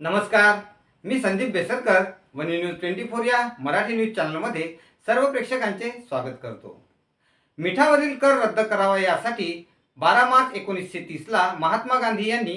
नमस्कार मी संदीप बेसरकर वनी न्यूज ट्वेंटी फोर या मराठी न्यूज चॅनलमध्ये सर्व प्रेक्षकांचे स्वागत करतो. मिठावरील कर रद्द करावा यासाठी बारा मार्च एकोणीसशे तीसला महात्मा गांधी यांनी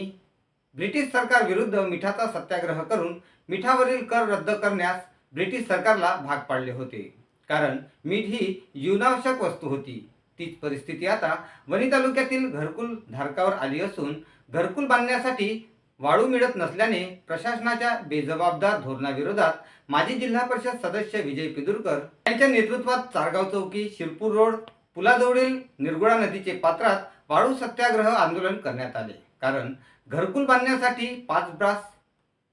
ब्रिटिश सरकारविरुद्ध मिठाचा सत्याग्रह करून मिठावरील कर रद्द करण्यास ब्रिटिश सरकारला भाग पाडले होते. कारण मीठ ही जीवनावश्यक वस्तू होती. तीच परिस्थिती आता वणी तालुक्यातील घरकुल धारकावर आली असून घरकुल बांधण्यासाठी वाळू मिळत नसल्याने प्रशासनाच्या बेजबाबदार धोरणाविरोधात माजी जिल्हा परिषद सदस्य विजय पिदुरकर यांच्या नेतृत्वात चारगाव चौकी शिरपूर रोड पुलाजवळील निर्गुळा नदीचे पात्रात वाळू सत्याग्रह आंदोलन करण्यात आले. कारण घरकुल बांधण्यासाठी पाच ब्रास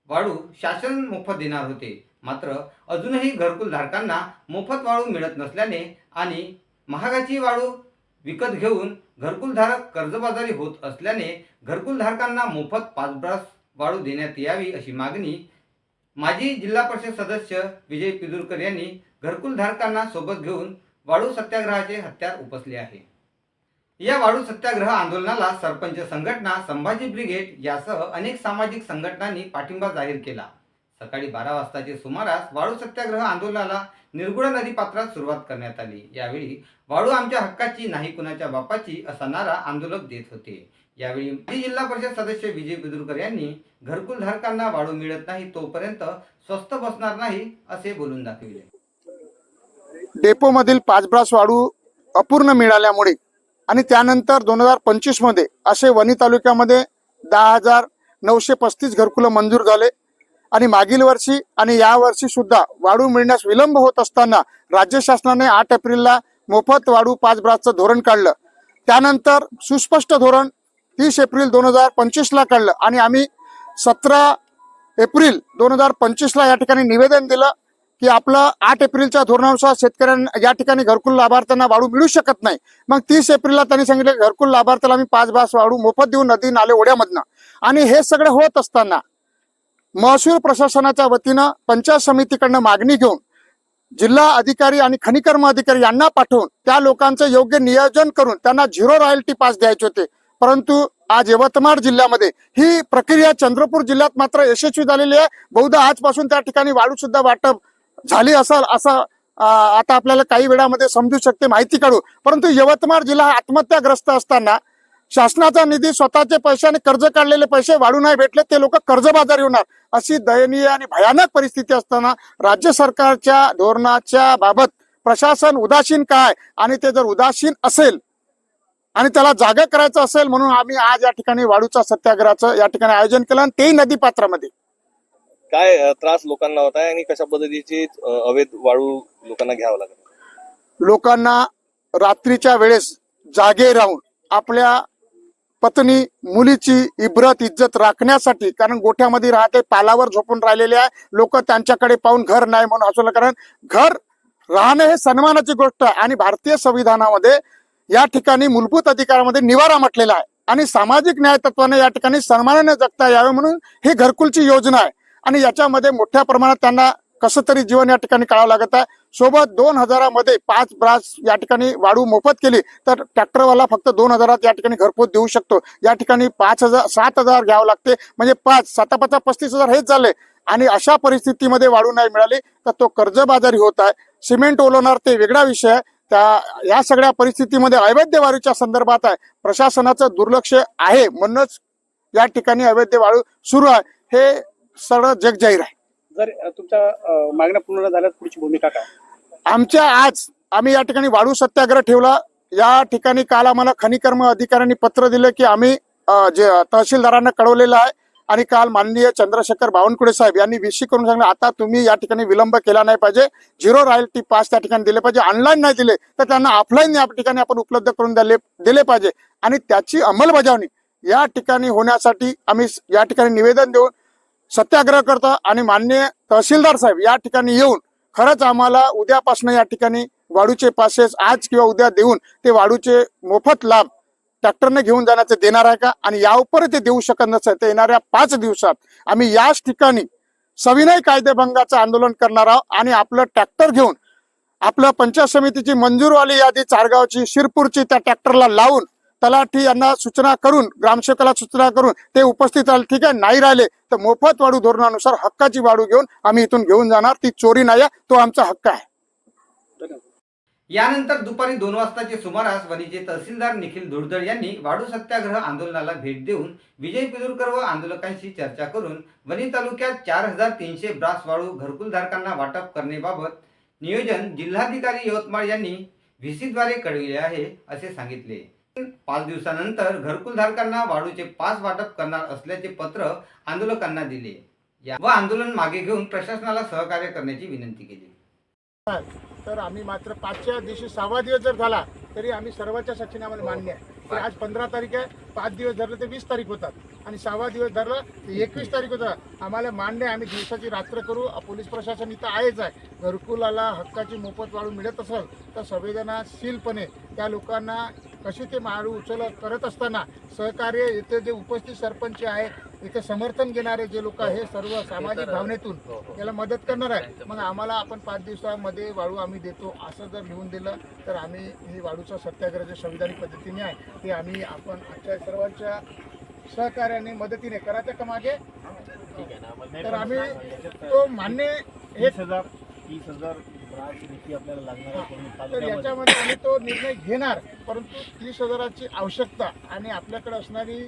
वाळू शासन मोफत देणार होते. मात्र अजूनही घरकुल धारकांना मोफत वाळू मिळत नसल्याने आणि महागाची वाळू विकत घेऊन घरकुलधारक कर्जबाजारी होत असल्याने घरकुलधारकांना मोफत पाचब्रास वाढू वाळू देण्यात यावी अशी मागणी माजी जिल्हा परिषद सदस्य विजय पिदुरकर यांनी घरकुलधारकांना सोबत घेऊन वाळू सत्याग्रहाचे हत्यार उपसले आहे. या वाळू सत्याग्रह आंदोलनाला सरपंच संघटना संभाजी ब्रिगेड यासह अनेक सामाजिक संघटनांनी पाठिंबा जाहीर केला. सकाळी बारा वाजताचे सुमारास वाळू सत्याग्रह आंदोलनाला निर्गुणा नदी पात्रात सुरुवात करण्यात आली. यावेळी वाळू आमच्या हक्काची नाही कुणाच्या बापाची असा नारा आंदोलक देत होते. यावेळी माजी जिल्हा परिषद सदस्य विजय बिदुरकर यांनी घरकुल धारकांना वाळू मिळत नाही तोपर्यंत स्वस्त बसणार नाही असे बोलून दाखविले. डेपोमधील पाच ब्रास वाळू अपूर्ण मिळाल्यामुळे आणि त्यानंतर दोन हजार पंचवीसमध्ये असे वणी तालुक्यामध्ये दहा हजार नऊशे पस्तीस घरकुलं मंजूर झाले. आणि मागील वर्षी आणि या वर्षी सुद्धा वाळू मिळण्यास विलंब होत असताना राज्य शासनाने आठ एप्रिलला मोफत वाळू पाच ब्रासचं धोरण काढलं. त्यानंतर सुस्पष्ट धोरण तीस एप्रिल दोन हजार पंचवीसला काढलं आणि आम्ही सतरा एप्रिल दोन हजार पंचवीसला या ठिकाणी निवेदन दिलं की आपलं आठ एप्रिलच्या धोरणानुसार शेतकऱ्यांना या ठिकाणी घरकुल लाभार्थ्यांना वाढू मिळू शकत नाही. मग तीस एप्रिलला त्यांनी सांगितलं घरकुल लाभार्थ्याला आम्ही पाच बास वाढू मोफत देऊ नदी नाले ओढ्यामधनं. आणि हे सगळं होत असताना महसूल प्रशासनाच्या वतीनं पंचायत समितीकडनं मागणी घेऊन जिल्हा अधिकारी आणि खनिकर्म अधिकारी यांना पाठवून त्या लोकांचं योग्य नियोजन करून त्यांना झिरो रॉयल्टी पास द्यायचे होते. परंतु आज यवतमाळ जिल्ह्यामध्ये ही प्रक्रिया चंद्रपूर जिल्ह्यात मात्र यशस्वी झालेली आहे. बहुधा आजपासून त्या ठिकाणी वाळू सुद्धा वाटप झाली असेल असं आता आपल्याला काही वेळामध्ये समजू शकते माहिती काढू परंतु यवतमाळ जिल्हा आत्महत्याग्रस्त असताना शासनाचा निधी स्वतःचे पैशाने कर्ज काढलेले पैसे वाढू नाही भेटले ते लोक कर्जबाजारी होणार अशी दयनीय आणि भयानक परिस्थिती असताना राज्य सरकारच्या धोरणाच्या बाबत प्रशासन उदासीन काय? आणि ते जर उदासीन असेल आणि त्याला जागा करायचं असेल म्हणून आम्ही आज या ठिकाणी वाळूचा सत्याग्रहाचं या ठिकाणी आयोजन केलं आणि तेही नदी पात्रामध्ये. काय त्रास लोकांना होत आहे आणि कशा पद्धतीची अवैध वाळू लोकांना घ्यावं लागत लोकांना रात्रीच्या वेळेस जागे राहून आपल्या पत्नी मुलीची इब्रत इज्जत राखण्यासाठी कारण गोठ्यामध्ये राहते पालावर झोपून राहिलेले आहे. लोक त्यांच्याकडे पाहून घर नाही म्हणून असं कारण घर राहणं हे सन्मानाची गोष्ट आहे. आणि भारतीय संविधानामध्ये या ठिकाणी मूलभूत अधिकारामध्ये निवारा म्हटलेला आहे. आणि सामाजिक न्याय तत्वाने या ठिकाणी सन्मानाने जगता यावे म्हणून ही घरकुलची योजना आहे. आणि याच्यामध्ये मोठ्या प्रमाणात त्यांना कसं तरी जीवन या ठिकाणी काढावं लागत आहे. सोबत दोन हजारामध्ये पाच ब्रास या ठिकाणी वाढू मोफत केली तर ट्रॅक्टरवाला फक्त दोन हजारात या ठिकाणी घरपोच देऊ शकतो. या ठिकाणी पाच हजार सात हजार घ्यावं लागते. म्हणजे पाच साता पाचा पस्तीस हजार हेच झाले. आणि अशा परिस्थितीमध्ये वाढू नाही मिळाली तर तो कर्जबाजारी होत आहे. सिमेंट ओलवणार ते वेगळा विषय आहे. त्या या सगळ्या परिस्थितीमध्ये अवैध वाळूच्या संदर्भात आहे. प्रशासनाचं दुर्लक्ष आहे म्हणूनच या ठिकाणी अवैध वाळू सुरू आहे. हे सगळं जगजाहीर आहे. जर तुमच्या मागण्या पूर्ण झाल्यास पुढची भूमिका काय? आमच्या आज आम्ही या ठिकाणी वाळू सत्याग्रह ठेवला. या ठिकाणी काल आम्हाला खनिकर्म अधिकाऱ्यांनी पत्र दिलं की आम्ही जे तहसीलदारांना कळवलेलं आहे आणि काल माननीय चंद्रशेखर बावनकुळे साहेब यांनी विषय करून सांगितलं आता तुम्ही या ठिकाणी विलंब केला नाही पाहिजे. झिरो रॉयल्टी पास त्या ठिकाणी दिले पाहिजे. ऑनलाईन नाही दिले तर त्यांना ऑफलाईन या ठिकाणी आपण उपलब्ध करून दिले दिले पाहिजे. आणि त्याची अंमलबजावणी या ठिकाणी होण्यासाठी आम्ही या ठिकाणी निवेदन देऊन सत्याग्रह करतो आणि माननीय तहसीलदार साहेब या ठिकाणी येऊन खरंच आम्हाला उद्यापासून या ठिकाणी वाढूचे पासेस आज किंवा उद्या देऊन ते वाढूचे मोफत लाभ ट्रॅक्टरने घेऊन जाण्याचे देणार आहे का? आणि यावर ते देऊ शकत नसेल तर येणाऱ्या पाच दिवसात आम्ही याच ठिकाणी सविनय कायदेभंगाचं आंदोलन करणार आहोत आणि आपलं ट्रॅक्टर घेऊन आपलं पंचायत समितीची मंजूरवाली यादी चारगावची शिरपूरची त्या ट्रॅक्टरला लावून तलाठी यांना सूचना करून ग्रामसेवकाला सूचना करून ते उपस्थित राहिले. ठीक आहे नाही राहिले तर मोफत वाढू धोरणानुसार हक्काची वाढू घेऊन आम्ही इथून घेऊन जाणार. ती चोरी नाही आहे, तो आमचा हक्क आहे. यानंतर दुपारी दोन वाजताचे सुमारास वणीचे तहसीलदार निखिल धुळदळ यांनी वाढू सत्याग्रह आंदोलनाला भेट देऊन विजय पिदुरकर व आंदोलकांशी चर्चा करून वणी तालुक्यात चार हजार तीनशे ब्रास वाळू घरकुलधारकांना वाटप करण्याबाबत नियोजन जिल्हाधिकारी यवतमाळ यांनी व्हीसीद्वारे कळविले आहे असे सांगितले. पाच दिवसानंतर घरकुलधारकांना वाळूचे पास वाटप करणार असल्याचे पत्र आंदोलकांना दिले. या- व आंदोलन मागे घेऊन प्रशासनाला सहकार्य करण्याची विनंती केली. तर आम्ही मात्र पाचच्या दिवशी सहावा दिवस जर झाला तरी आम्ही सर्वांच्या सक्षीने आम्हाला मान्य आहे. तर आज पंधरा तारीख आहे. पाच दिवस धरले तर वीस तारीख होतात. आणि सहावा दिवस धरलं तर एकवीस तारीख होतात आम्हाला मान्य आहे आम्ही दिवसाची रात्र करू. पोलीस प्रशासन इथं आहेच आहे. घरकुलाला हक्काची मोफत वाळू मिळत असेल तर संवेदनाशीलपणे त्या लोकांना कशी ते माळू उचल करत असताना सहकार्य इथे जे उपस्थित सरपंच आहे इथे समर्थन घेणारे जे लोक आहे सर्व सामाजिक भावनेतून याला मदत करणार आहे. मग आम्हाला आपण पाच दिवसामध्ये वाळू आम्ही देतो असं जर लिहून दिलं तर आम्ही ही वाळूचा सत्याग्रह जे संविधानिक पद्धतीने आहे. ते आम्ही आपण आजच्या सर्वांच्या सहकार्याने मदतीने करायच्या का मागे. तर आम्ही तो मान्य हे तीस हजार तीस हजार तर. याच्यामध्ये आम्ही तो निर्णय घेणार परंतु तीस हजाराची आवश्यकता आणि आपल्याकडे असणारी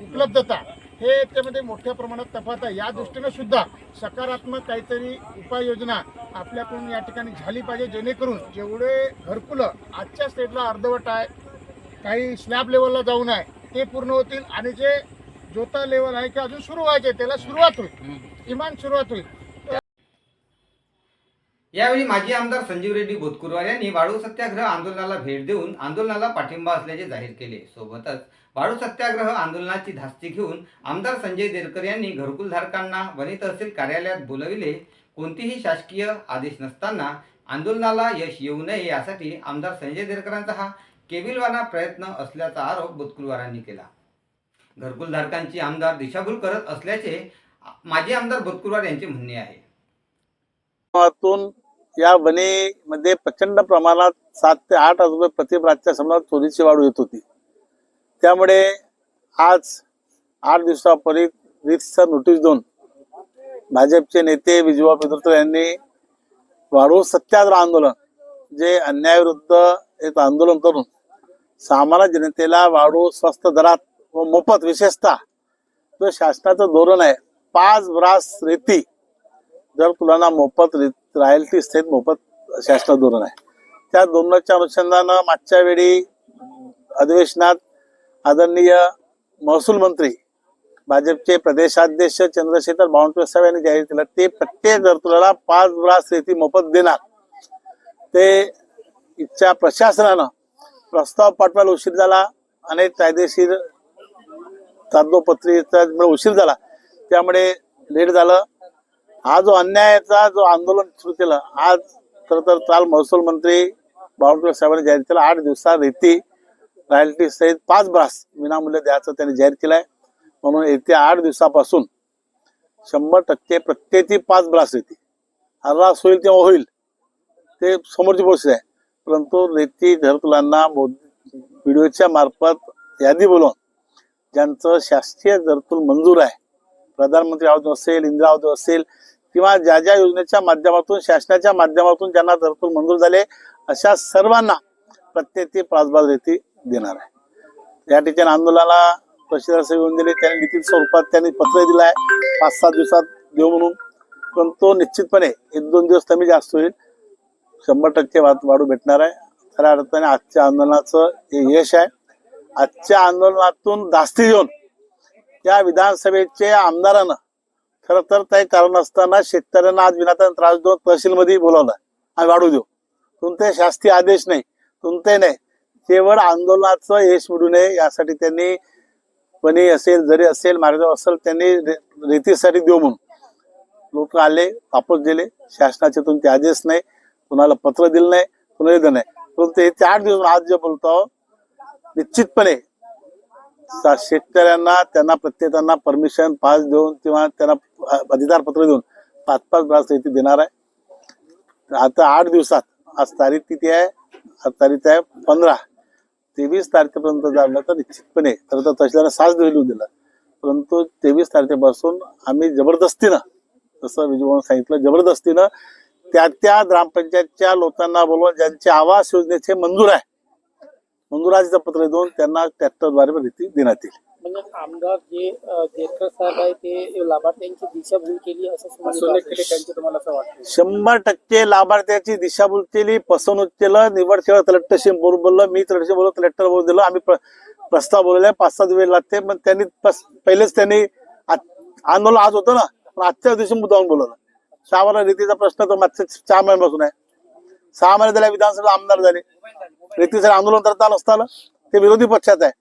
उपलब्धता हे याच्यामध्ये मोठ्या प्रमाणात तफात आहे. या दृष्टीने सुद्धा सकारात्मक काहीतरी उपाययोजना आपल्याकडून या ठिकाणी झाली पाहिजे जेणेकरून जेवढे घरकुलं आजच्या स्टेटला अर्धवट आहे काही स्लॅब लेवलला जाऊन आहे ते पूर्ण होतील आणि जे जोता लेवल आहे की अजून सुरू व्हायचे त्याला सुरुवात होईल. किमान सुरुवात होईल. यावेळी माजी आमदार संजीव रेड्डी बोतकुरवार यांनी वाळू सत्याग्रह आंदोलनाला भेट देऊन आंदोलनाला पाठिंबा असल्याचे जाहीर केले. सोबतच वाळू सत्याग्रह आंदोलनाची धास्ती घेऊन आमदार संजय देरकर यांनी घरकुलधारकांना वनी तहसील कार्यालयात बोलविले. कोणतीही शासकीय आदेश नसताना आंदोलनाला यश येऊ नये यासाठी आमदार संजय देरकरांचा हा केविलवाना प्रयत्न असल्याचा आरोप बोतकुरवारांनी केला. घरकुलधारकांची आमदार दिशाभूल करत असल्याचे माजी आमदार बोतकुरवार यांचे म्हणणे आहे. या वनेमध्ये प्रचंड प्रमाणात सात ते आठ हजार रुपये प्रतिप्राच्या समजात चोरीची वाढ येत होती. त्यामुळे आज आठ दिवसापूर्वी रिक्सचा नोटीस देऊन भाजपचे नेते विजयबा पिदुरकर यांनी वाढू सत्याग्रह आंदोलन जे अन्यायाविरुद्ध एक आंदोलन करून सामान्य जनतेला वाढू स्वस्त दरात व मोफत विशेषतः जो शासनाचं धोरण आहे पाच ब्रास रेती जर तुला मोफत रॉयल्टी सहित मोफत शासन धोरण आहे. त्या धोरणाच्या अनुषंगानं मागच्या वेळी अधिवेशनात आदरणीय महसूल मंत्री भाजपचे प्रदेशाध्यक्ष चंद्रशेखर बावनकुळे साहेब यांनी जाहीर केलं ते प्रत्येक घरकुलाला पाच ब्रास रेती मोफत देणार. ते इच्छा प्रशासनानं प्रस्ताव पाठवायला उशीर झाला अनेक कायदेशीर कागदोपत्रीचा उशीर झाला. त्यामुळे लेट झालं. हा जो अन्यायाचा जो आंदोलन सुरू केलं आज खर तर काल महसूल मंत्री बावनकुळे साहेबांनी जाहीर केलं. आठ दिवसात रेती रॉयल्टी सहित पाच ब्रास विनामूल्य द्यायचं त्यांनी जाहीर केलं आहे म्हणून येत्या आठ दिवसापासून शंभर टक्के प्रत्येकी पाच ब्रास रेती. हर्रास होईल तेव्हा होईल. ते समोरची गोष्ट आहे. परंतु रेती धरतुलांना व्हिडिओच्या मार्फत यादी बोलवून ज्यांचं शासकीय धरतूल मंजूर आहे प्रधानमंत्री आवाज असेल इंदिरा आवाज असेल किंवा ज्या ज्या योजनेच्या माध्यमातून शासनाच्या माध्यमातून ज्यांना तरतूद मंजूर झाले अशा सर्वांना प्रत्येक प्रासबाद रेती देणार आहे. या ठिकाणी आंदोलनाला प्रसिद्ध येऊन दिले त्यांनी लिखित स्वरूपात त्यांनी पत्र दिलं आहे पाच सात दिवसात देऊ म्हणून. पण तो निश्चितपणे एक दोन दिवस कमी जास्त होईल. शंभर टक्के वाद वाढू भेटणार आहे. खऱ्या अर्थाने आजच्या आंदोलनाचं हे यश आहे. आजच्या आंदोलनातून जास्ती येऊन या विधानसभेचे आमदारानं खरं तर काही कारण असताना शेतकऱ्यांना आज विनातन त्रास देऊन तहसीलमध्ये बोलावलं. आम्ही वाढू देऊ. तुमचे शास्त्रीय आदेश नाही तुमचे नाही. केवळ आंदोलनाचं यश मिळू नये यासाठी त्यांनी पणी असेल जरी असेल मार्ग असेल त्यांनी रे- रेतीसाठी देऊ म्हणून. लोक आले वापस दिले शासनाचे तुमचे आदेश नाही कुणाला पत्र दिलं नाही कुणाला दिलं नाही. परंतु ते आठ दिवस आज जे बोलतो निश्चितपणे शेतकऱ्यांना त्यांना प्रत्येकांना परमिशन पास देऊन किंवा त्यांना अधिकार पत्र देऊन पाच पाच ब्रास शेती देणार आहे. आता आठ दिवसात आज तारीख किती आहे? आज तारीख आहे पंधरा. तेवीस तारखेपर्यंत जाणलं तर निश्चितपणे खरं तर तहसीलदारांना दिवस लिहून दिला परंतु तेवीस तारखेपासून आम्ही जबरदस्तीनं जसं विजयभाऊन सांगितलं जबरदस्तीनं त्या त्या ग्रामपंचायतच्या लोकांना बोलवून ज्यांचे आवास योजनेचे मंजूर आहे मंजुराचं पत्र देऊन त्यांना ट्रॅक्टरद्वारे रेती देण्यात येईल. म्हणजे आमदार जे देरकर साहेब आहे ते लाभार्थ्यांची दिशाभूल केली असं त्यांचे तुम्हाला वाटतं शंभर टक्के लाभार्थ्याची दिशाभूल केली फसवणूक केलं निवड केलं कलेक्टरशी बरोबर बोललं मी कलेक्टरशी बोललो कलेक्टर बोलून दिलं आम्ही प्र- प्रस्ताव बोलवले पाच सात वेळ लागते पण त्यांनी पहिलेच त्यांनी आंदोलन आज होतं ना पण आजच्या दिवशी मुद्दाहून बोलवलं. सहा रीतीचा प्रश्न तर मागच्या सहा महिन्यापासून आहे. सहा महिने झाल्या विधानसभा आमदार झाले. रीतीसाठी आंदोलन करता असताना ते विरोधी पक्षात आहे.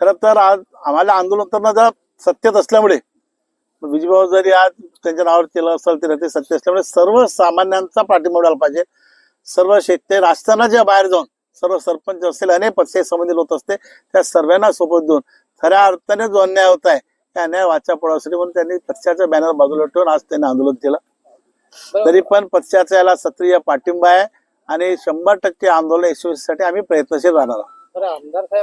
खरं तर आज आम्हाला आंदोलन करणं जरा सत्तेत असल्यामुळे विजयभाऊ जरी आज त्यांच्या नावावर केलं असेल ते सत्य असल्यामुळे सर्व सामान्यांचा पाठिंबा मिळाला पाहिजे. सर्व शेतकरी राजकारणाच्या बाहेर जाऊन सर्व सरपंच असतील अनेक पक्षाशी संबंधित होत असते त्या सर्वांना सोबत देऊन खऱ्या अर्थाने जो अन्याय होत आहे त्या अन्याय वाचा पडवण्यासाठी म्हणून त्यांनी पक्षाच्या बॅनर बाजूला ठेवून आज त्यांनी आंदोलन केलं. तरी पण पक्षाचा याला सक्रिय पाठिंबा आहे आणि शंभर टक्के आंदोलन यशस्वीसाठी आम्ही प्रयत्नशील राहणार आहोत. आमदार साहेब